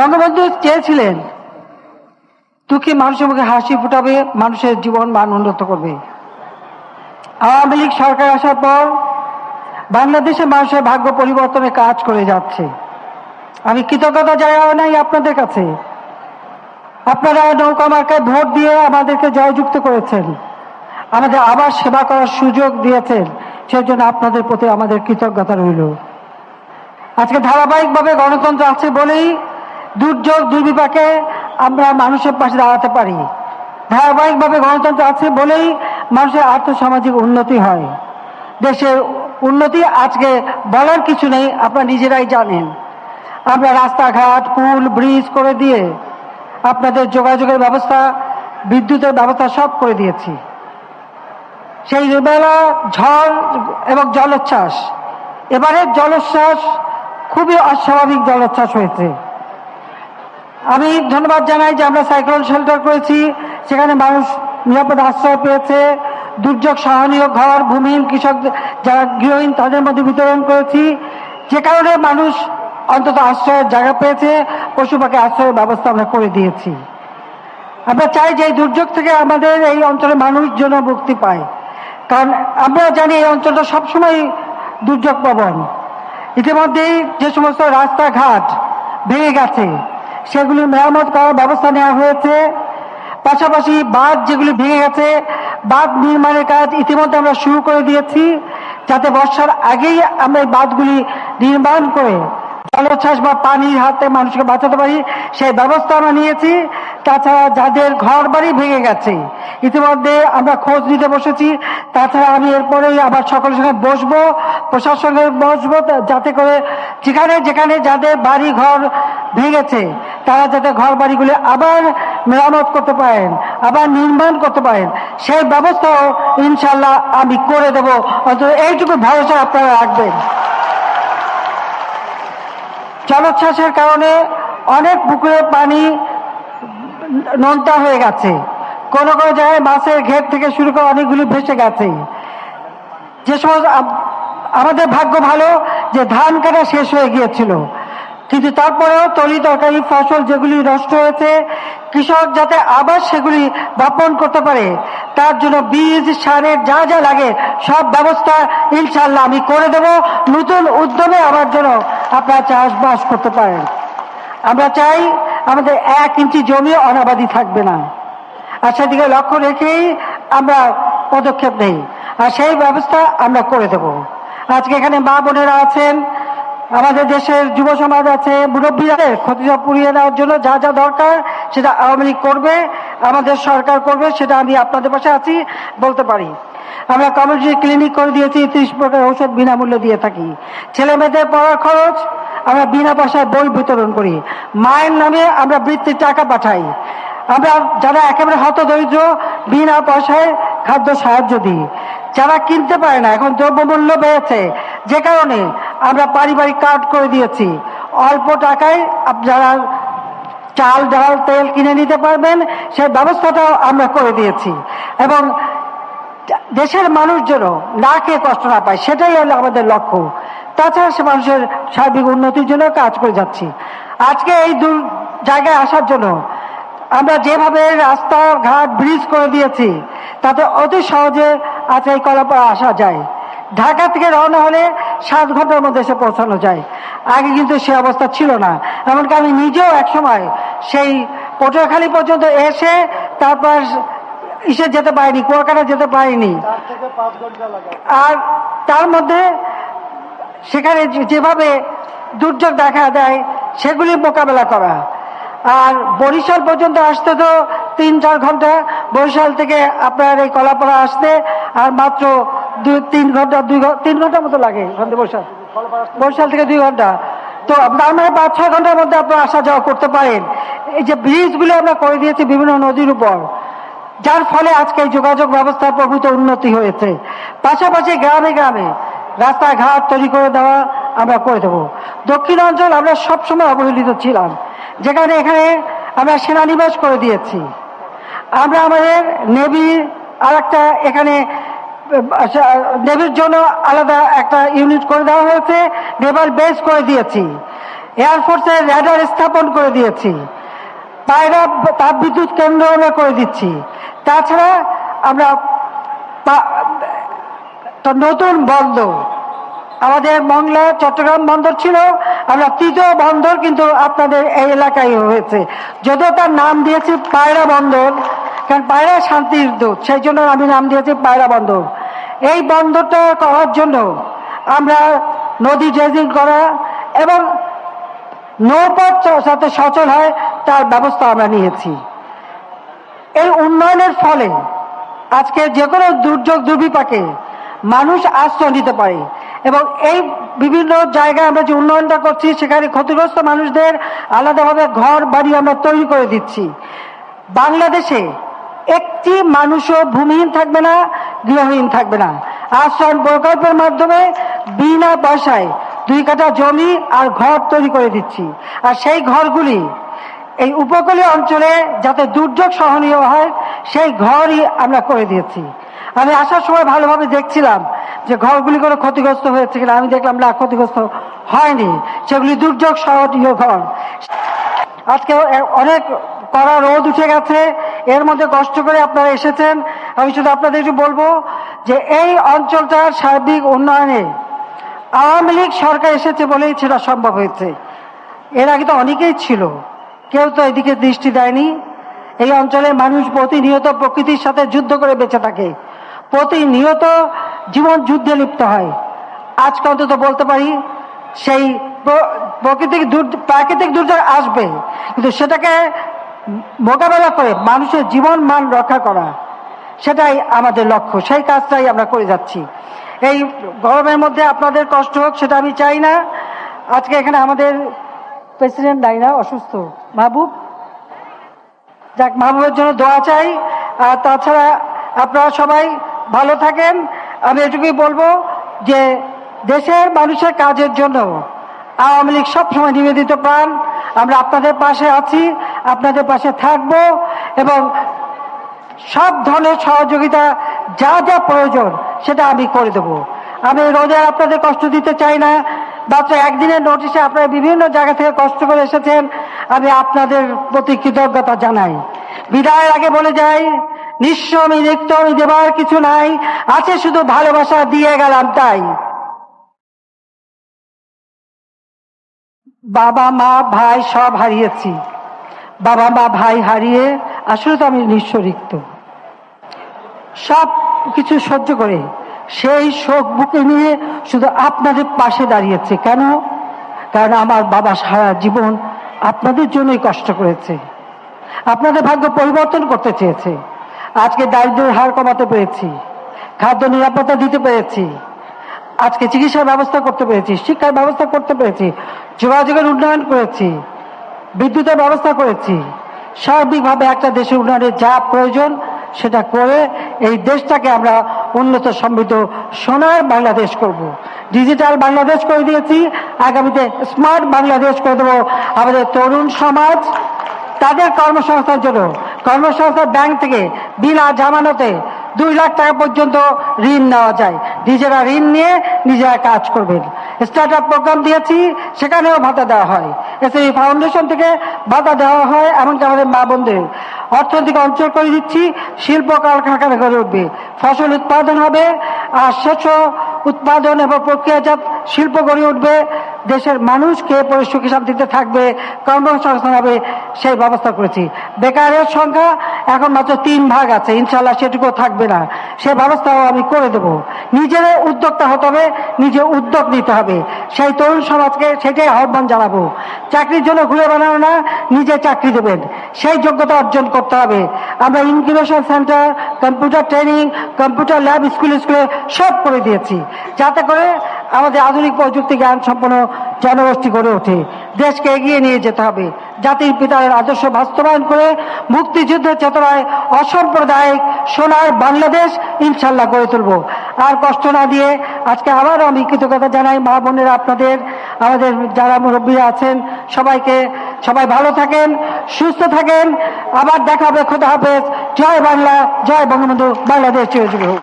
বঙ্গবন্ধু চেয়েছিলেন দুঃখী মানুষের মুখে হাসি ফুটাবে, মানুষের জীবন মান উন্নত করবে। আওয়ামী লীগ সরকার আসার পর বাংলাদেশের মানুষের ভাগ্য পরিবর্তনের কাজ করে যাচ্ছে। আমি কৃতজ্ঞতা জানাও নাই আপনাদের কাছে। আপনারা নৌকা মার্কায় ভোট দিয়ে আমাদেরকে জয়যুক্ত করেছেন। আমাদের আবার সেবা করার সুযোগ দিয়েছেন। সেজন্য আপনাদের প্রতি আমাদের কৃতজ্ঞতা রইল। আজকে ধারাবাহিকভাবে গণতন্ত্র আছে বলেই দুর্যোগ দুর্বিপাকে আমরা মানুষের পাশে দাঁড়াতে পারি। ধারাবাহিকভাবে গণতন্ত্র আছে বলেই মানুষের আর্থসামাজিক উন্নতি হয়। দেশের উন্নতি আজকে বলার কিছু নেই, আপনারা নিজেরাই জানেন। আমরা রাস্তাঘাট, পুল, ব্রিজ করে দিয়ে আপনাদের যোগাযোগের ব্যবস্থা, বিদ্যুতের ব্যবস্থা সব করে দিয়েছি। সেই বেলা ঝড় এবং জলোচ্ছ্বাস। এবারের জলোচ্ছ্বাস খুবই অস্বাভাবিক জলোচ্ছ্বাস হয়েছে। আমি ধন্যবাদ জানাই যে আমরা সাইক্লোন শেল্টার করেছি, সেখানে মানুষ নিরাপদ আশ্রয় পেয়েছে, দুর্যোগ সহনীয় ঘর ভূমিহীন কৃষক যারা গৃহহীন তাদের মধ্যে বিতরণ করেছি। যে কারণে মানুষ অন্তত আশ্রয়ের জায়গা পেয়েছে, পশু পাখি আশ্রয়ের ব্যবস্থা আমরা করে দিয়েছি। আমরা চাই যে এই দুর্যোগ থেকে আমাদের এই অঞ্চলের মানুষ যেন মুক্তি পায়। কারণ আমরা জানি এই অঞ্চলটা সবসময় দুর্যোগ প্রবণ ইতিমধ্যেই যে সমস্ত রাস্তাঘাট ভেঙে গেছে সেগুলি মেরামত করার ব্যবস্থা নেওয়া হয়েছে। পাশাপাশি বাঁধ যেগুলি ভেঙে গেছে, বাঁধ নির্মাণের কাজ ইতিমধ্যে আমরা শুরু করে দিয়েছি। যাতে বর্ষার আগেই আমরা এই বাঁধগুলি নির্মাণ করে জলোচ্ছ্বাস বা পানির হাতে মানুষকে বাঁচাতে পারি, সেই ব্যবস্থা আমরা নিয়েছি। তাছাড়া যাদের ঘর বাড়ি ভেঙে গেছে, ইতিমধ্যে আমরা খোঁজ নিতে বসেছি। তাছাড়া আমি এরপরেই আবার সকলের সঙ্গে বসবো, প্রশাসনের বসবো, যাতে করে যেখানে যেখানে যাদের বাড়ি ঘর ভেঙেছে, তারা যাতে ঘর বাড়িগুলি আবার মেরামত করতে পারেন, আবার নির্মাণ করতে পারেন, সেই ব্যবস্থাও ইনশাল্লাহ আমি করে দেব। অন্তত এইটুকু ভরসা আপনারা রাখবেন। জলোচ্ছ্বাসের কারণে অনেক পুকুরের পানি নোনতা হয়ে গেছে। কোন কোনো জায়গায় মাছের ঘের থেকে শুরু করে অনেকগুলি ভেসে গেছে। যে সমস্ত আমাদের ভাগ্য ভালো যে ধান কাটা শেষ হয়ে গিয়েছিল। কিন্তু তারপরেও তরি তরকারি ফসল যেগুলি নষ্ট হয়েছে, কৃষক যাতে আবার সেগুলি বপন করতে পারে, তার জন্য বীজ, সারের যা যা লাগে, সব ব্যবস্থা ইনশাল্লাহ আমি করে দেব। নতুন উদ্যমে আমার জন্য আপনারা চাষবাস করতে পারেন। আমরা চাই আমাদের এক ইঞ্চি জমি অনাবাদি থাকবে না। আর সেদিকে লক্ষ্য রেখেই আমরা পদক্ষেপ নেই। আর সেই ব্যবস্থা আমরা করে দেব। আজকে এখানে মা বোনেরা আছেন আমাদের দেশের যুব সমাজ আছে মুরব্বীরা ক্ষতিটা পুড়িয়ে নেওয়ার জন্য যা যা দরকার সেটা আওয়ামী লীগ করবে, আমাদের সরকার করবে, সেটা আমি আপনাদের পাশে আছি বলতে পারি। আমরা কমিউনিটি ক্লিনিক করে দিয়েছি, ত্রিশ প্রকার ঔষধ বিনামূল্যে দিয়ে থাকি। ছেলে মেয়েদের পড়ার খরচ, আমরা বিনা পয়সায় বই বিতরণ করি। মায়ের নামে আমরা বৃত্তির টাকা পাঠাই। আমরা যারা একেবারে হত দরিদ্র বিনা পয়সায় খাদ্য সাহায্য দিই। যারা কিনতে পারে না, এখন দ্রব্যমূল্য বেড়েছে। যে কারণে আমরা পারিবারিক কার্ড করে দিয়েছি। অল্প টাকায় আপ- যারা চাল, ডাল, তেল কিনে নিতে পারবেন, সেই ব্যবস্থাটাও আমরা করে দিয়েছি। এবং দেশের মানুষ যেন না খেয়ে কষ্ট না পায়, সেটাই হলো আমাদের লক্ষ্য। তাছাড়া সে মানুষের সার্বিক উন্নতির জন্য কাজ করে যাচ্ছি। আজকে এই দূর জায়গায় আসার জন্য আমরা যেভাবে রাস্তা ঘাট ব্রিজ করে দিয়েছি, তাতে অতি সহজে আজ এই কলাপাড়া আসা যায়। ঢাকা থেকে রওনা হলে সাত ঘণ্টার মধ্যে এসে পৌঁছানো যায়। আগে কিন্তু সে অবস্থা ছিল না। এমনকি আমি নিজেও একসময় সেই পটুয়াখালী পর্যন্ত এসে তারপর ইসে যেতে পারিনি, কুয়াকাটা যেতে পারিনি। আর তার মধ্যে সেখানে যেভাবে দুর্যোগ দেখা দেয় সেগুলি মোকাবেলা করা। আর বরিশাল পর্যন্ত আসতে তো তিন চার ঘণ্টা। বরিশাল থেকে আপনার এই কলাপাড়া আসতে আর মাত্র দুই, তিন ঘণ্টা, দুই তিন ঘণ্টার মতো লাগে থেকে বরিশাল বরিশাল থেকে দুই ঘণ্টা। তো তার পাঁচ, ছয় ঘণ্টার মধ্যে আপনারা আসা যাওয়া করতে পারেন। এই যে ব্রিজগুলো আমরা করে দিয়েছি বিভিন্ন নদীর উপর, যার ফলে আজকে যোগাযোগ ব্যবস্থার প্রভূত উন্নতি হয়েছে। পাশাপাশি গ্রামে গ্রামে রাস্তাঘাট তৈরি করে দেওয়া আমরা করে দেবো। দক্ষিণ অঞ্চল আমরা সবসময় অবহেলিত ছিলাম, যেখানে এখানে আমরা সেনানিবাস করে দিয়েছি। আমরা আমাদের নেভির আর একটা এখানে নেভির জন্য আলাদা একটা ইউনিট করে দেওয়া হয়েছে নেভাল বেস করে দিয়েছি। এয়ারফোর্সের র্যাডার স্থাপন করে দিয়েছি। পায়রা তাপবিদ্যুৎ কেন্দ্র আমরা করে দিচ্ছি। তাছাড়া আমরা নতুন বন্দর, আমাদের মংলা, চট্টগ্রাম বন্দর ছিল, আমরা তৃতীয় বন্দর কিন্তু আপনাদের এই এলাকায় হয়েছে। যদিও তার নাম দিয়েছি পায়রা বন্দর, কারণ পায়রা শান্তির দূত, সেই জন্য আমি নাম দিয়েছি পায়রা বন্দর। এই বন্দরটা করার জন্য আমরা নদী ড্রেজিং করা এবং নৌপথ যাতে সচল হয়, তার ব্যবস্থা আমরা নিয়েছি। এই উন্নয়নের ফলে আজকে যে কোনো দুর্যোগ দুর্বিপাকে মানুষ আশ্রয় নিতে পারে এবং এই বিভিন্ন জায়গায় আমরা যে উন্নয়নটা করছি, সেখানে ক্ষতিগ্রস্ত মানুষদের আলাদাভাবে ঘর, বাড়ি আমরা তৈরি করে দিচ্ছি। বাংলাদেশে একটি মানুষও ভূমিহীন থাকবে না গৃহহীন থাকবে না। আশ্রয় প্রকল্পের মাধ্যমে বিনা পয়সায় দুই কাঠা জমি আর ঘর তৈরি করে দিচ্ছি। আর সেই ঘরগুলি এই উপকূলীয় অঞ্চলে যাতে দুর্যোগ সহনীয় হয়, সেই ঘরই আমরা করে দিয়েছি। আমি আসার সময় ভালোভাবে দেখছিলাম যে ঘরগুলি কোনো ক্ষতিগ্রস্ত হয়েছে কিনা। আমি দেখলাম, না, ক্ষতিগ্রস্ত হয়নি। সেগুলি দুর্যোগ সহনীয় ঘর। আজকে অনেক কড়া রোদ উঠে গেছে, এর মধ্যে কষ্ট করে আপনারা এসেছেন। আমি শুধু আপনাদের একটু বলব যে এই অঞ্চলটার সার্বিক উন্নয়নে আওয়ামী লীগ সরকার এসেছে বলেই সেটা সম্ভব হয়েছে। এর আগে তো অনেকেই ছিল, কেউ তো এদিকে দৃষ্টি দেয়নি। এই অঞ্চলের মানুষ প্রতিনিয়ত প্রকৃতির সাথে যুদ্ধ করে বেঁচে থাকে। প্রতিনিয়ত জীবন যুদ্ধে লিপ্ত হয়। আজকে অন্তত বলতে পারি, সেই প্রাকৃতিক দুর্যোগ আসবে, কিন্তু সেটাকে মোকাবেলা করে মানুষের জীবন মান রক্ষা করা, সেটাই আমাদের লক্ষ্য। সেই কাজটাই আমরা করে যাচ্ছি। এই গরমের মধ্যে আপনাদের কষ্ট হোক, সেটা আমি চাই না। আজকে এখানে আমাদের প্রেসিডেন্ট নাই না অসুস্থ। মাহবুব? যাক, মাহবুবের জন্য দোয়া চাই। আর তাছাড়া আপনারা সবাই ভালো থাকেন। আমি এটুকুই বলব যে দেশের মানুষের কাজের জন্য আওয়ামী লীগ সবসময় নিবেদিত প্রাণ। আমরা আপনাদের পাশে আছি। আপনাদের পাশে থাকব এবং সব ধরনের সহযোগিতা যা যা প্রয়োজন সেটা আমি করে দেব। আমি রোদে আর আপনাদের কষ্ট দিতে চাই না, মাত্র একদিনের নোটিশে আপনারা বিভিন্ন জায়গা থেকে কষ্ট করে এসেছেন, আমি আপনাদের প্রতি কৃতজ্ঞতা জানাই। বিদায়ের আগে বলে যাই আমি রিক্ত আমি, দেবার কিছু নাই, আছে শুধু ভালোবাসা, দিয়ে গেলাম তাই। বাবা, মা, ভাই, সব হারিয়েছি। বাবা মা ভাই হারিয়ে আসলে তো আমি নিঃস্ব রিক্ত। সব কিছু সহ্য করে সেই শোক বুকে নিয়ে শুধু আপনাদের পাশে দাঁড়িয়েছে। কেন? কারণ আমার বাবা সারা জীবন আপনাদের জন্যই কষ্ট করেছে। আপনাদের ভাগ্য পরিবর্তন করতে চেয়েছে। আজকে দারিদ্রের হার কমাতে পেরেছি। খাদ্য নিরাপত্তা দিতে পেরেছি। আজকে চিকিৎসার ব্যবস্থা করতে পেরেছি। শিক্ষার ব্যবস্থা করতে পেরেছি। যোগাযোগের উন্নয়ন করেছি। বিদ্যুতের ব্যবস্থা করেছি। সার্বিকভাবে একটা দেশের উন্নয়নের যা প্রয়োজন সেটা করে এই দেশটাকে আমরা উন্নত সমৃদ্ধ সোনার বাংলাদেশ করব। ডিজিটাল বাংলাদেশ করে দিয়েছি। আগামীতে স্মার্ট বাংলাদেশ করে দেবো আমাদের তরুণ সমাজ। তাদের কর্মসংস্থার জন্য কর্মসংস্থার ব্যাংক থেকে বিনা জামানতে দুই লাখ টাকা পর্যন্ত ঋণ নেওয়া যায়। নিজেরা ঋণ নিয়ে নিজেরা কাজ করবেন। স্টার্ট আপ প্রোগ্রাম দিয়েছি, সেখানেও ভাতা দেওয়া হয়। এসএসি ফাউন্ডেশন থেকে ভাতা দেওয়া হয়, এমনকি আমাদের মা বোনদের। অর্থনৈতিক অঞ্চল করে দিচ্ছি, শিল্প কলকারখানা গড়ে উঠবে। ফসল উৎপাদন হবে, আর শস্য উৎপাদন এবং প্রক্রিয়াজাত শিল্প গড়ে উঠবে। দেশের মানুষ মানুষকে পরে সুখী শান্তিতে থাকবে, কর্মসংস্থান হবে, সেই ব্যবস্থা করেছি। বেকারের সংখ্যা এখন মাত্র তিন ভাগ আছে ইনশাল্লাহ সেটুকু থাকবে। না। সে ব্যবস্থাও আমি করে দেব। নিজের উদ্যোক্তা হতে হবে, নিজে উদ্যোগ নিতে হবে। সেই তরুণ সমাজকে সেটাই আহ্বান জানাব। চাকরির জন্য ঘুরে বেড়ানো না, নিজে চাকরি দেবেন। সেই যোগ্যতা অর্জন করতে হবে। আমরা incubation centre computer training computer lab school স্কুলে সব করে দিয়েছি। যাতে করে আমাদের আধুনিক প্রযুক্তি জ্ঞান সম্পন্ন জনগোষ্ঠী গড়ে ওঠে। দেশকে এগিয়ে নিয়ে যেতে হবে। জাতির পিতার আদর্শ বাস্তবায়ন করে মুক্তিযুদ্ধের চেতনায় অসাম্প্রদায়িক সোনার বাংলাদেশ ইনশাল্লাহ গড়ে তুলব। আর কষ্ট না দিয়ে আজকে আবারও আমি কৃতজ্ঞতা জানাই মা বোনেরা আপনাদের, আমাদের যারা মুরব্বীরা আছেন, সবাইকে, সবাই ভালো থাকেন, সুস্থ থাকেন। আবার দেখা হবে, খোদা হাফেজ। জয় বাংলা, জয় বঙ্গবন্ধু, বাংলাদেশ চিরজীবী